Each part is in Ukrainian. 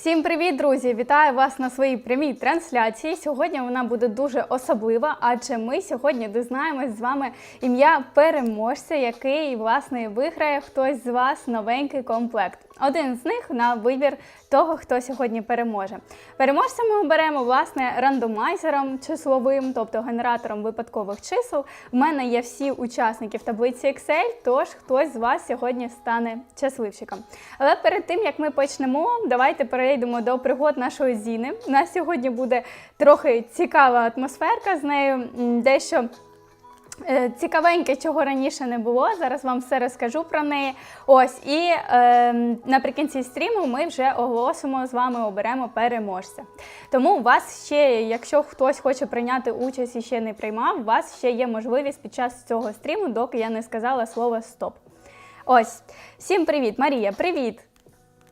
Всім привіт, друзі! Вітаю вас на своїй прямій трансляції. Сьогодні вона буде дуже особлива, адже ми сьогодні дізнаємось з вами ім'я переможця, який власне виграє хтось з вас новенький комплект. Один з них на вибір того, хто сьогодні переможе. Переможця ми оберемо власне рандомайзером числовим, тобто генератором випадкових чисел. В мене є всі учасники в таблиці Excel, тож хтось з вас сьогодні стане щасливчиком. Але перед тим як ми почнемо, давайте перейдемо до пригод нашої Зіни. У нас сьогодні буде трохи цікава атмосферка з нею, дещо. Е, Цікавеньке, чого раніше не було. Зараз вам все розкажу про неї. Ось і е, наприкінці стріму ми вже оголосимо з вами, оберемо переможця. Тому у вас ще, якщо хтось хоче прийняти участь і ще не приймав, у вас ще є можливість під час цього стріму, доки я не сказала слово стоп. Ось, всім привіт, Марія, привіт!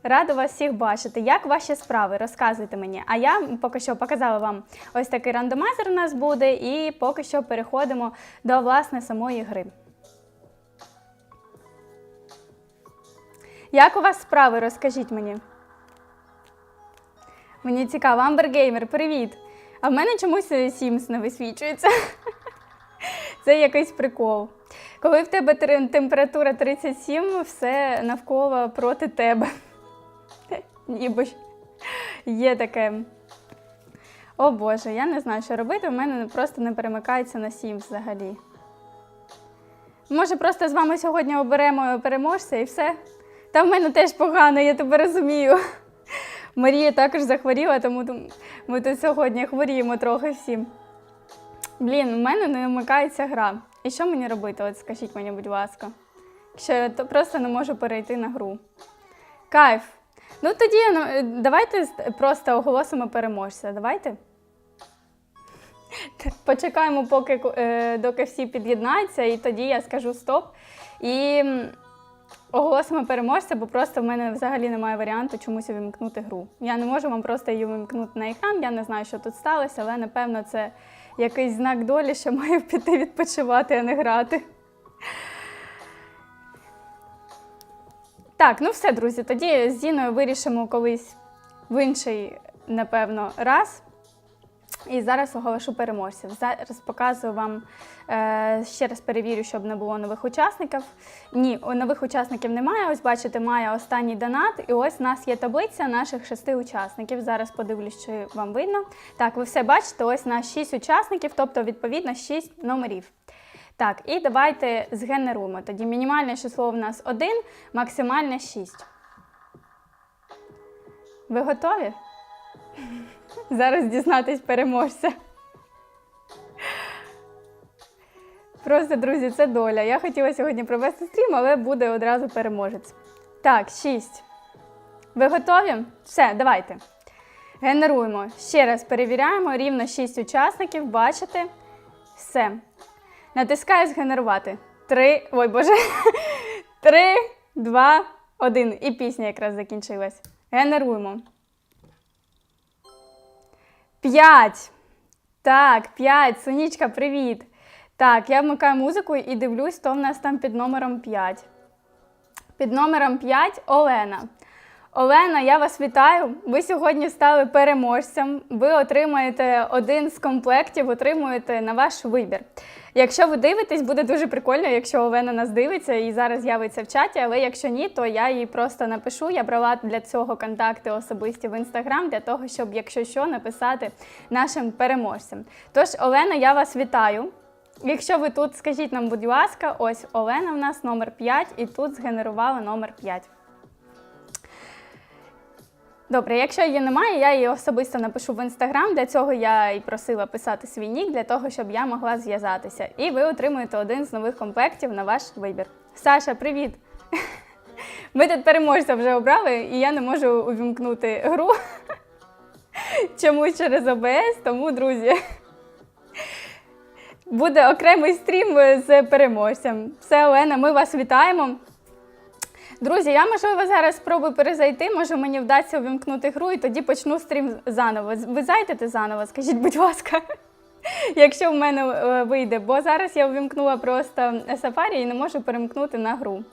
Рада вас всіх бачити. Як ваші справи? Розказуйте мені. А я поки що показала вам ось такий рандомайзер у нас буде, і поки що переходимо до власне самої гри. Як у вас справи? Розкажіть мені. Мені цікаво, Амбергеймер, привіт! А в мене чомусь Sims не висвічується. Це якийсь прикол. Коли в тебе температура 37, все навколо проти тебе. Ніби є таке. О Боже, я не знаю, що робити. У мене просто не перемикається на сім взагалі. Може, просто з вами сьогодні оберемо переможця і все. Та в мене теж погано, я тебе розумію. Марія також захворіла, тому ми тут сьогодні хворіємо трохи всі. Блін, у мене не вмикається гра. І що мені робити? От скажіть мені, будь ласка. Якщо я то просто не можу перейти на гру. Кайф. Ну тоді ну, е, давайте просто оголосимо переможця. Давайте. Почекаємо, поки е, доки всі під'єднаються, і тоді я скажу стоп. І оголосимо переможця, бо просто в мене взагалі немає варіанту чомусь увімкнути гру. Я не можу вам просто її увімкнути на екран. Я не знаю, що тут сталося, але напевно це якийсь знак долі, що маю піти відпочивати, а не грати. Так, ну все, друзі. Тоді з Зіною вирішимо колись в інший, напевно, раз. І зараз оголошу переможців. Зараз показую вам, е, ще раз перевірю, щоб не було нових учасників. Ні, нових учасників немає. Ось бачите, має останній донат. І ось у нас є таблиця наших шести учасників. Зараз подивлюсь, чи вам видно. Так, ви все бачите, ось на шість учасників, тобто, відповідно, шість номерів. Так, і давайте згенеруємо. Тоді мінімальне число в нас 1, максимальне 6. Ви готові? Зараз дізнатись переможця. Просто, друзі, це доля. Я хотіла сьогодні провести стрім, але буде одразу переможець. Так, 6. Ви готові? Все, давайте. Генеруємо. Ще раз перевіряємо. Рівно 6 учасників. Бачите? Все. Натискаю згенерувати. Три. Ой, боже. Три, два, один. І пісня якраз закінчилась. Генеруємо. П'ять. Так, п'ять. Сонічка, привіт. Так, я вмикаю музику і дивлюсь, то в нас там під номером 5. Під номером 5 Олена. Олена, я вас вітаю. Ви сьогодні стали переможцем. Ви отримаєте один з комплектів, отримуєте на ваш вибір. Якщо ви дивитесь, буде дуже прикольно, якщо Олена нас дивиться і зараз з'явиться в чаті. Але якщо ні, то я їй просто напишу. Я брала для цього контакти особисті в інстаграм для того, щоб, якщо що, написати нашим переможцям. Тож, Олена, я вас вітаю. Якщо ви тут, скажіть нам, будь ласка, ось Олена в нас номер 5 і тут згенерувала номер 5. Добре, якщо її немає, я її особисто напишу в інстаграм. Для цього я і просила писати свій нік, для того, щоб я могла зв'язатися. І ви отримуєте один з нових комплектів на ваш вибір. Саша, привіт! Ми тут переможця вже обрали, і я не можу увімкнути гру чомусь через ОБС, тому, друзі, буде окремий стрім з переможцем. Все, Олена, ми вас вітаємо. Друзі, я можливо зараз спробую перезайти, може мені вдасться увімкнути гру і тоді почну стрім заново. Ви зайдете заново, скажіть, будь ласка, якщо в мене е, вийде, бо зараз я увімкнула просто Safari і не можу перемкнути на гру.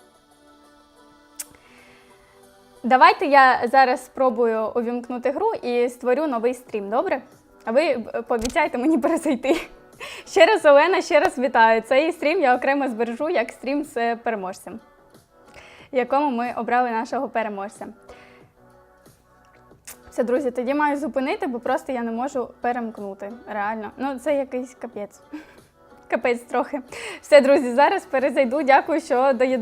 Давайте я зараз спробую увімкнути гру і створю новий стрім, добре? А ви е, пообіцяйте мені перезайти. Ще раз, Олена, ще раз вітаю. Цей стрім я окремо збережу як стрім з е, переможцем, якому ми обрали нашого переможця. Все, друзі, тоді маю зупинити, бо просто я не можу перемкнути. Реально. Ну, це якийсь капець. Капець трохи. Все, друзі, зараз перезайду. Дякую, що доєдналися.